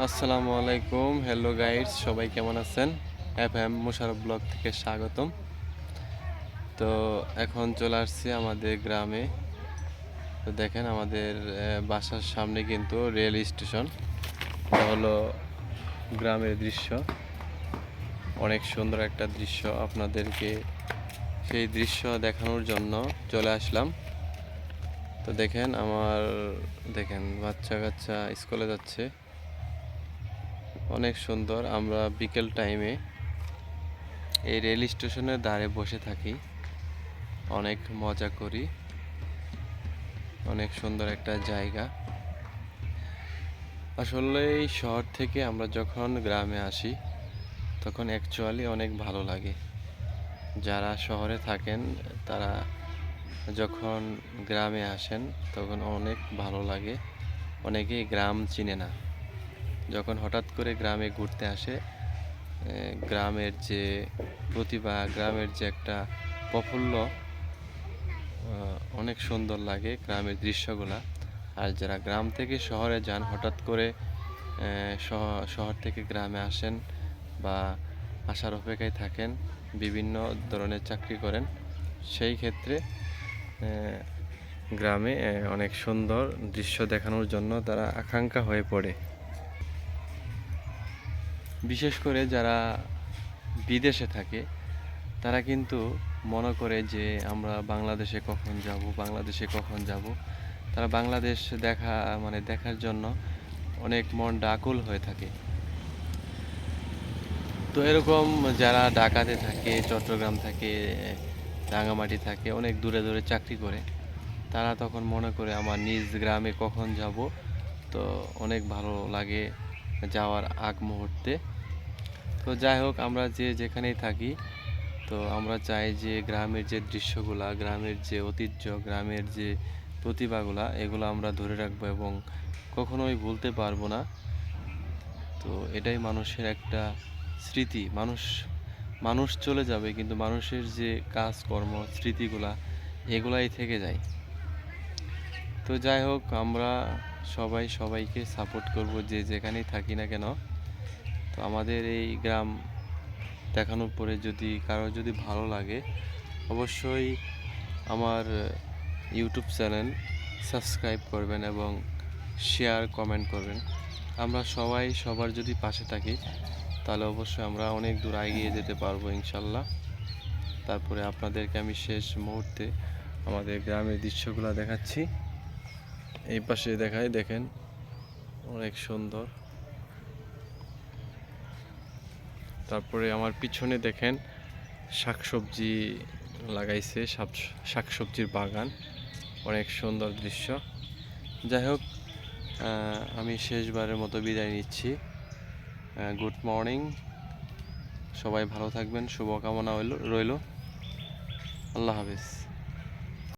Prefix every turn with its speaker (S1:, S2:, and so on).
S1: আসসালামু আলাইকুম। Hello guides সবাই কেমন আছেন? এফ এম মুশারফ ব্লগ থেকে স্বাগতম। তো এখন চলে আসছি আমাদের গ্রামে। তো দেখেন আমাদের বাসার সামনে কিন্তু রেল স্টেশন। হলো গ্রামের দৃশ্য। অনেক সুন্দর একটা দৃশ্য আপনাদেরকে সেই দৃশ্য দেখানোর জন্য চলে আসলাম। তো দেখেন আমার, দেখেন বাচ্চা কাচ্চা স্কুলে যাচ্ছে। অনেক সুন্দর। আমরা বিকেল টাইমে এই রেল স্টেশনের ধারে বসে থাকি। অনেক মজা করি। অনেক সুন্দর একটা জায়গা। আসলে এই শহর থেকে আমরা যখন গ্রামে আসি, তখন অ্যাকচুয়ালি অনেক ভালো লাগে। যারা শহরে থাকেন, তারা যখন গ্রামে আসেন, তখন অনেক ভালো লাগে। অনেকেই গ্রাম চিনে না। যখন হঠাৎ করে গ্রামে ঘুরতে আসে গ্রামের যে প্রতিভা, গ্রামের যে একটা প্রফুল্ল অনেক সুন্দর লাগে গ্রামের দৃশ্যগুলা। আর যারা গ্রাম থেকে শহরে যান, হঠাৎ করে শহর থেকে গ্রামে আসেন বা আসার অপেক্ষায় থাকেন, বিভিন্ন ধরনের চাকরি করেন, সেই ক্ষেত্রে গ্রামে অনেক সুন্দর দৃশ্য দেখানোর জন্য তারা আকাঙ্ক্ষা হয়ে পড়ে। বিশেষ করে যারা বিদেশে থাকে, তারা কিন্তু মনে করে যে আমরা বাংলাদেশে কখন যাব, বাংলাদেশে কখন যাব। তারা বাংলাদেশ দেখা মানে দেখার জন্য অনেক মন ডাকুল হয়ে থাকে। তো এরকম যারা ঢাকাতে থাকে, চট্টগ্রাম থাকে রাঙামাটি থাকে, অনেক দূরে দূরে চাকরি করে, তারা তখন মনে করে, আমার নিজ গ্রামে কখন যাব? তো অনেক ভালো লাগে। যাওয়ার আগ মুহূর্তে। তো যাই হোক আমরা যে যেখানেই থাকি, তো আমরা চাই যে গ্রামের যে দৃশ্যগুলা, গ্রামের যে ঐতিহ্য, গ্রামের যে প্রতিভাগুলা, এগুলো আমরা ধরে রাখব এবং কখনোই ভুলতে পারব না। তো এটাই মানুষের একটা স্মৃতি। মানুষ মানুষ চলে যাবে, কিন্তু মানুষের যে কাজকর্ম, স্মৃতিগুলা, এগুলাই থেকে যায়। তো যাই হোক আমরা সবাই সবাইকে সাপোর্ট করব যে যেখানেই থাকি না কেন। তো আমাদের এই গ্রাম দেখানোর পরে যদি কারও যদি ভালো লাগে, অবশ্যই আমার ইউটিউব চ্যানেল সাবস্ক্রাইব করবেন এবং শেয়ার কমেন্ট করবেন। আমরা সবাই সবার যদি পাশে থাকি, তাহলে অবশ্যই আমরা অনেক দূর এগিয়ে যেতে পারব ইনশাল্লাহ। তারপরে আপনাদেরকে আমি শেষ মুহূর্তে আমাদের গ্রামের দৃশ্যগুলো দেখাচ্ছি। এই পাশে দেখাই, দেখেন। অনেক সুন্দর। তারপরে আমার পিছনে দেখেন, শাকসবজি লাগাইছে শাক- শাকসবজির বাগান। অনেক সুন্দর দৃশ্য। যাই হোক আমি শেষবারের মতো বিদায় নিচ্ছি। Good morning. সবাই ভালো থাকবেন, শুভকামনা রইল। আল্লাহ হাফিজ।